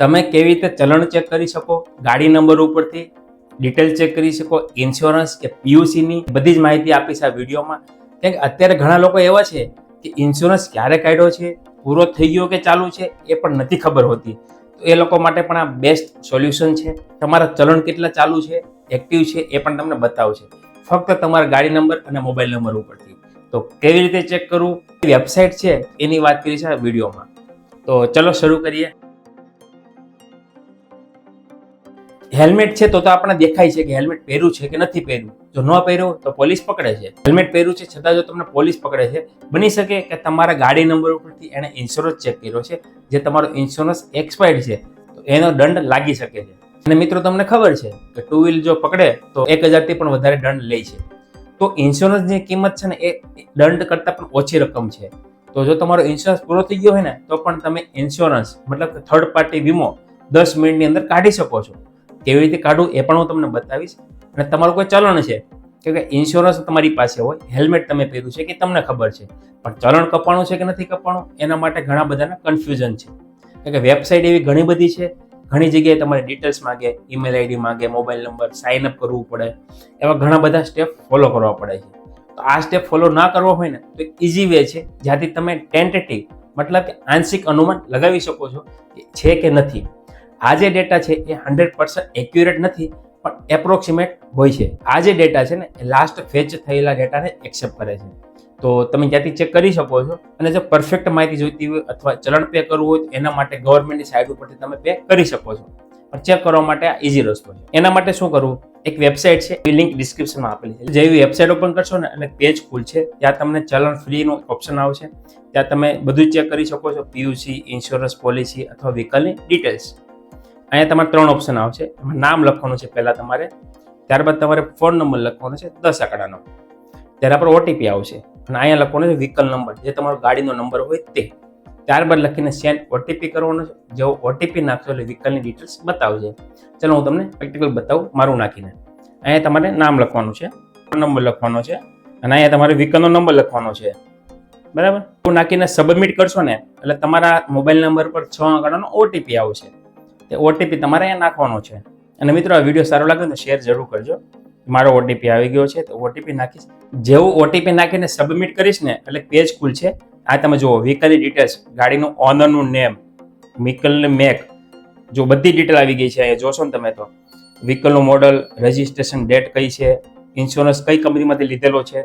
તમે કેવી રીતે ચલણ ચેક કરી શકો? ગાડી નંબર ઉપરથી ડિટેલ ચેક કરી શકો ઇન્સ્યોરન્સ કે પીયુસીની બધી જ માહિતી આપીશ આ વિડીયોમાં કેમ કે અત્યારે ઘણા લોકો એવા છે કે ઇન્સ્યોરન્સ ક્યારે કાઢ્યો છે, પૂરો થઈ ગયો કે ચાલુ છે, એ પણ નથી ખબર હોતી. તો એ લોકો માટે પણ આ બેસ્ટ સોલ્યુશન છે. તમારા ચલણ કેટલા ચાલુ છે એક્ટિવ છે, એ પણ તમને બતાવશે. ફક્ત તમારા ગાડી નંબર અને મોબાઈલ નંબર ઉપરથી. તો કેવી રીતે ચેક કરવું? વેબસાઇટ છે, એની વાત કરીશ આ વિડીયોમાં તો ચલો શરૂ કરીએ. હેલ્મેટ છે તો તો આપણે દેખાય છે કે હેલ્મેટ પહેર્યું છે કે નથી પહેર્યું. જો ન પહેર્યું તો પોલીસ પકડે છે. હેલ્મેટ પહેર્યું છે છતાં જો તમને પોલીસ પકડે છે, બની શકે કે તમારા ગાડી નંબર ઉપરથી એણે ઇન્સ્યોરન્સ ચેક કર્યો છે, જે તમારો ઇન્સ્યોરન્સ એક્સપાયર્ડ છે, તો એનો દંડ લાગી શકે છે. અને મિત્રો તમને ખબર છે કે ટુ વ્હીલ જો પકડે તો એક હજારથી પણ વધારે દંડ લે છે. તો ઇન્સ્યોરન્સની કિંમત છે ને એ દંડ કરતાં પણ ઓછી રકમ છે. તો જો તમારો ઇન્સ્યોરન્સ પૂરો થઈ ગયો હોય ને, તો પણ તમે ઇન્સ્યોરન્સ મતલબ થર્ડ પાર્ટી વીમો દસ મિનિટની અંદર કાઢી શકો છો. કેવી રીતે કાઢવું એ પણ હું તમને બતાવીશ. અને તમારું કોઈ ચલણ છે, કે ઇન્સ્યોરન્સ તમારી પાસે હોય હેલ્મેટ તમે પહેર્યું છે કે તમને ખબર છે, પણ ચલણ કપાણું છે કે નથી કપાણું, એના માટે ઘણા બધાના કન્ફ્યુઝન છે. કે વેબસાઇટ એવી ઘણી બધી છે, ઘણી જગ્યાએ તમારે ડિટેલ્સ માગે ઈમેલ આઈડી માગે મોબાઈલ નંબર સાઇન અપ કરવું પડે, એવા ઘણા બધા સ્ટેપ ફોલો કરવા પડે છે. તો આ સ્ટેપ ફોલો ના કરવો હોય ને, તો ઇઝી વે છે, જ્યાંથી તમે ટેન્ટેટિવ મતલબ કે આંશિક અનુમાન લગાવી શકો છો કે છે કે નથી. આ જે ડેટા છે એ હંડ્રેડ પર્સન્ટ એક્યુરેટ નથી, પણ એપ્રોક્સિમેટ હોય છે. આ જે ડેટા છે ને, એ લાસ્ટ ફેચ થયેલા ડેટાને એક્સેપ્ટ કરે છે. તો તમે ત્યાંથી ચેક કરી શકો છો અને જો પરફેક્ટ માહિતી જોઈતી હોય અથવા ચલણ પે કરવું હોય એના માટે ગવર્મેન્ટની સાઇટ ઉપરથી તમે પે કરી શકો છો. પણ ચેક કરવા માટે આ ઇઝી રસ્તો છે. એના માટે શું કરવું? એક વેબસાઇટ છે, એ લિંક ડિસ્ક્રિપ્શનમાં આપેલી છે. જેવી વેબસાઇટ ઓપન કરશો ને, અને પેજ ખુલશે ત્યાં તમને ચલણ ફ્રીનો ઓપ્શન આવશે. ત્યાં તમે બધું ચેક કરી શકો છો પીયુસી ઇન્સ્યોરન્સ પોલિસી અથવા વ્હીકલની ડિટેલ્સ અહીંયા તમારે ત્રણ ઓપ્શન આવશે. નામ લખવાનું છે પહેલાં તમારે. ત્યારબાદ તમારે ફોન નંબર લખવાનો છે દસ આંકડાનો. ત્યારે આપણે ઓટીપી આવશે. અને અહીંયા લખવાનો છે વ્હીકલ નંબર જે તમારો ગાડીનો નંબર હોય તે. ત્યારબાદ લખીને સેન્ડ ઓટીપી કરવાનો છે. જેવો ઓટીપી નાખશો એટલે વ્હીકલની ડિટેલ્સ બતાવશે ચલો, હું તમને પ્રેક્ટિકલ બતાવું. મારું નાખીને. અહીંયા તમારે નામ લખવાનું છે. ફોન નંબર લખવાનો છે. અને અહીંયા તમારે વ્હીકલનો નંબર લખવાનો છે. બરાબર? હું નાખીને સબમિટ કરશો ને, એટલે તમારા મોબાઈલ નંબર પર છ આંકડાનો ઓટીપી આવશે. તે ઓટીપી તમારે અહીંયા નાખવાનો છે. અને મિત્રો, આ વીડિયો સારો લાગે તો શેર જરૂર કરજો. મારો ઓટીપી આવી ગયો છે, તો ઓટીપી નાખીશ. જેવું ઓટીપી નાખીને સબમિટ કરીશ ને, એટલે પેજ ખુલશે આ તમે જુઓ વ્હીકલની ડિટેલ્સ ગાડીનું ઓનરનું નેમ વ્હીકલને મેક જો બધી ડિટેલ આવી ગઈ છે, અહીંયા જોશો ને તમે તો. વ્હીકલનું મોડલ રજિસ્ટ્રેશન ડેટ કઈ છે ઇન્સ્યોરન્સ કઈ કંપનીમાંથી લીધેલો છે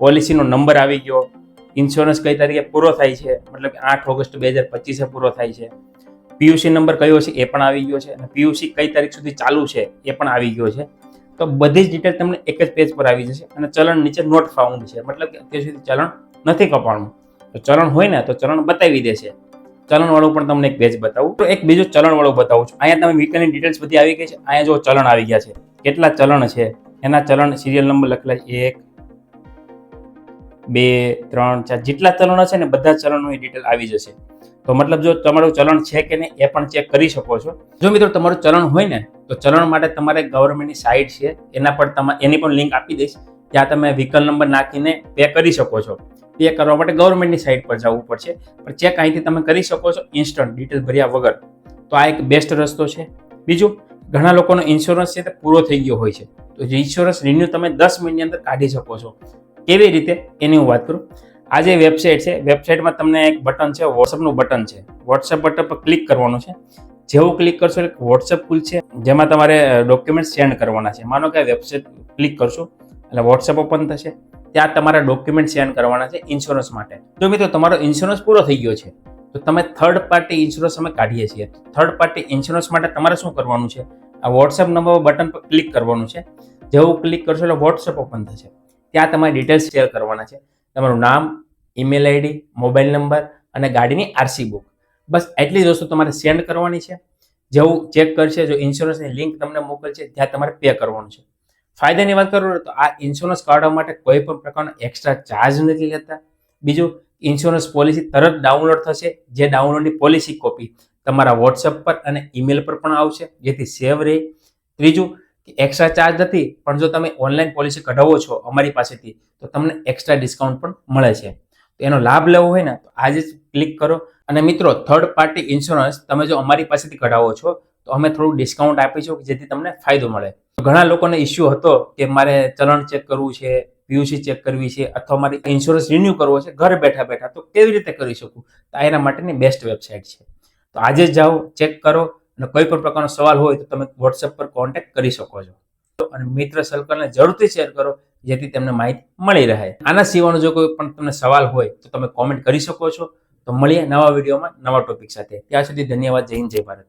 પોલિસીનો નંબર આવી ગયો. ઇન્સ્યોરન્સ કઈ તારીખે પૂરો થાય છે, મતલબ આઠ ઓગસ્ટ બે હજાર પચીસે પૂરો થાય છે. પીયુસી નંબર કયો છે એ પણ આવી ગયો છે અને પીયુસી કઈ તારીખ સુધી ચાલુ છે એ પણ આવી ગયો છે. તો બધી જ ડિટેલ તમને એક જ પેજ પર આવી જશે અને ચલણ નીચે નોટ ફાઉન્ડ છે. મતલબ કે અત્યાર સુધી ચલણ નથી કપાણું. તો ચલણ હોય ને તો ચલણ બતાવી દેશે. ચલણવાળું પણ તમને એક પેજ બતાવું. તો એક બીજું ચલણ વાળું બતાવું છું. અહીંયા તમે વ્હીકલની ડિટેલ્સ બધી આવી ગઈ છે. અહીંયા જો ચલણ આવી ગયા છે. કેટલા ચલણ છે? એના ચલણ સિરિયલ નંબર લખેલા છે. એક બે, ત્રણ, ચાર જેટલા ચલણો છે ને બધા ચલણોની ડિટેલ આવી જશે. તો મતલબ જો તમારું ચલણ છે કે નહીં એ પણ ચેક કરી શકો છો. જો મિત્રો તમારું ચલણ હોય ને, તો ચલણ માટે તમારે ગવર્મેન્ટની સાઇટ છે, એના પર તમારે એની પણ લિંક આપી દઈશ. ત્યાં તમે વ્હીકલ નંબર નાખીને પે કરી શકો છો. પે કરવા માટે ગવર્મેન્ટની સાઇટ પર જવું પડશે. પણ ચેક અહીંથી તમે કરી શકો છો ઇન્સ્ટન્ટ ડિટેલ ભર્યા વગર. તો આ એક બેસ્ટ રસ્તો છે. બીજું, ઘણા લોકોનો ઇન્સ્યોરન્સ છે તે પૂરો થઈ ગયો હોય છે. તો જે ઇન્સ્યોરન્સ રિન્યુ તમે દસ મિનિટની અંદર કાઢી શકો છો. કેવી રીતે એની હું વાત કરું? આ જે વેબસાઇટ છે વેબસાઇટમાં તમને એક બટન છે વોટ્સઅપનું બટન છે. વોટ્સઅપ બટન પર ક્લિક કરવાનું છે. જેવું ક્લિક કરશો એટલે વોટ્સઅપ ખુલશે જેમાં તમારે ડોક્યુમેન્ટ સેન્ડ કરવાના છે. માનો કે વેબસાઇટ ક્લિક કરશો, એટલે વોટ્સઅપ ઓપન થશે. ત્યાં તમારા ડોક્યુમેન્ટ સેન્ડ કરવાના છે ઇન્સ્યોરન્સ માટે. તો મિત્રો, તમારો ઇન્સ્યોરન્સ પૂરો થઈ ગયો છે. તો તમે થર્ડ પાર્ટી ઇન્સ્યોરન્સ અમે કાઢીએ છીએ. થર્ડ પાર્ટી ઇન્સ્યોરન્સ માટે તમારે શું કરવાનું છે? આ વોટ્સઅપ નંબર બટન પર ક્લિક કરવાનું છે. જેવું ક્લિક કરશો એટલે વોટ્સઅપ ઓપન થશે. ત્યાં તમારે ડિટેલ્સ શેર કરવાના છે. તમારું નામ ઈમેલ આઈડી મોબાઈલ નંબર અને ગાડીની આરસી બુક બસ એટલી જ વસ્તુ તમારે સેન્ડ કરવાની છે. જેવું ચેક કરશે, જો ઇન્સ્યોરન્સની લિંક તમને મોકલશે, ત્યાં તમારે પે કરવાનું છે. ફાયદાની વાત કરું તો આ ઇન્સ્યોરન્સ કાઢવા માટે કોઈ પણ પ્રકારનો એક્સ્ટ્રા ચાર્જ નથી લેતા. બીજું ઇન્સ્યોરન્સ પોલિસી તરત ડાઉનલોડ થશે. જે ડાઉનલોડની પોલિસી કોપી તમારા વોટ્સઅપ પર અને ઈમેલ પર પણ આવશે. જેથી સેવ રહે. ત્રીજું એક્સ્ટ્રા ચાર્જ નથી પણ જો તમે ઓનલાઈન પોલિસી કઢાવો છો અમારી પાસેથી, તો તમને એક્સ્ટ્રા ડિસ્કાઉન્ટ પણ મળે છે. તો એનો લાભ લેવો હોય ને, તો આજે જ ક્લિક કરો. અને મિત્રો થર્ડ પાર્ટી ઇન્સ્યોરન્સ તમે જો અમારી પાસેથી કઢાવો છો, તો અમે થોડું ડિસ્કાઉન્ટ આપીશું કે જેથી તમને ફાયદો મળે. ઘણા લોકોને ઇસ્યુ હતો કે મારે ચલણ ચેક કરવું છે પીયુસી ચેક કરવી છે, અથવા મારે ઇન્સ્યોરન્સ રિન્યૂ કરવો છે, ઘર બેઠા બેઠા, તો કેવી રીતે કરી શકું? તો એના માટેની બેસ્ટ વેબસાઇટ છે. તો આજે જ જાઓ ચેક કરો. અને કોઈ પણ પ્રકારનો સવાલ હોય તો તમે વોટ્સએપ પર કોન્ટેક્ટ કરી શકો છો. અને મિત્ર સર્કલને જરૂરથી શેર કરો, જેથી તમને માહિતી મળી રહે. આના સિવાયનો જો કોઈ પણ તમને સવાલ હોય તો તમે કોમેન્ટ કરી શકો છો. તો મળીએ નવા વિડીયોમાં નવા ટોપિક સાથે. ત્યાં સુધી ધન્યવાદ. જય હિન્દ, જય ભારત.